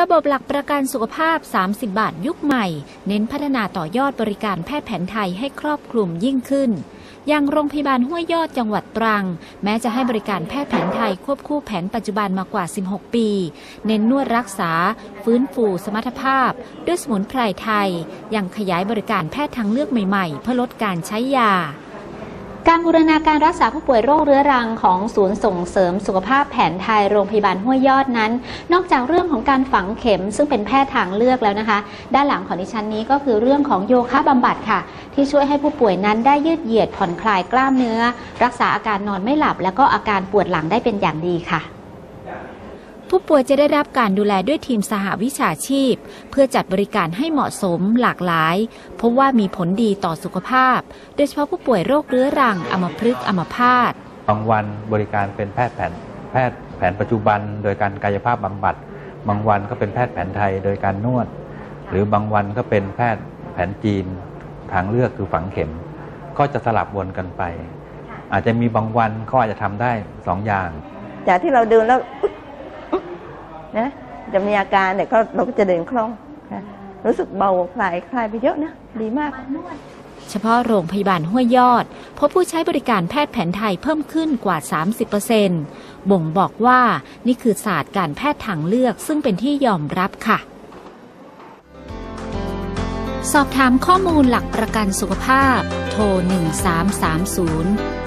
ระบบหลักประกันสุขภาพ 30 บาทยุคใหม่ เน้นพัฒนาต่อยอดบริการแพทย์แผนไทยให้ครอบคลุมยิ่งขึ้น อย่างโรงพยาบาลห้วยยอดจังหวัดตรัง แม้จะให้บริการแพทย์แผนไทยควบคู่แผนปัจจุบันมากว่า 16 ปี เน้นนวดรักษา ฟื้นฟูสมรรถภาพ ด้วยสมุนไพรไทย ยังขยายบริการแพทย์ทางเลือกใหม่ๆ เพื่อลดการใช้ยา บูรณาการรักษาผู้ป่วยโรคเรื้อรังของศูนย์ส่งเสริมสุขภาพแผนไทยโรงพยาบาลห้วยยอดนั้น นอกจากเรื่องของการฝังเข็ม ซึ่งเป็นแพทย์ทางเลือกแล้วนะคะ ด้านหลังของดิฉันนี้ก็คือเรื่องของโยคะบำบัดค่ะ ที่ช่วยให้ผู้ป่วยนั้นได้ยืดเหยียดผ่อนคลายกล้ามเนื้อ รักษาอาการนอนไม่หลับ และก็อาการปวดหลังได้เป็นอย่างดีค่ะ ผู้ป่วยจะได้รับการดูแลด้วยทีมสหวิชาชีพ เพื่อจัดบริการให้เหมาะสมหลากหลายเพราะว่ามีผลดีต่อสุขภาพ โดยเฉพาะผู้ป่วยโรคเรื้อรังอัมพฤกษ์อัมพาตบางวันบริการเป็นแพทย์แผนแพทย์แผนปัจจุบัน โดยการกายภาพบำบัด บางวันก็เป็นแพทย์แผนไทยโดยการนวด หรือบางวันก็เป็นแพทย์แผนจีน ทางเลือกคือฝังเข็ม ก็จะสลับวนกันไป อาจจะมีบางวันเขาอาจจะทำได้สองอย่าง จากที่เราเดินแล้วอุ๊ยอุ๊ย นะจะมีอาการเนี่ยก็เราก็จะเดินคล่องค่ะรู้สึกเบาคลายคลายไปเยอะนะดีมาก เฉพาะโรงพยาบาลห้วยยอด พบผู้ใช้บริการแพทย์แผนไทยเพิ่มขึ้นกว่า 30%บ่งบอกว่านี่คือศาสตร์การแพทย์ทางเลือกซึ่งเป็นที่ยอมรับค่ะ สอบถามข้อมูลหลักประกันสุขภาพ โทร 1330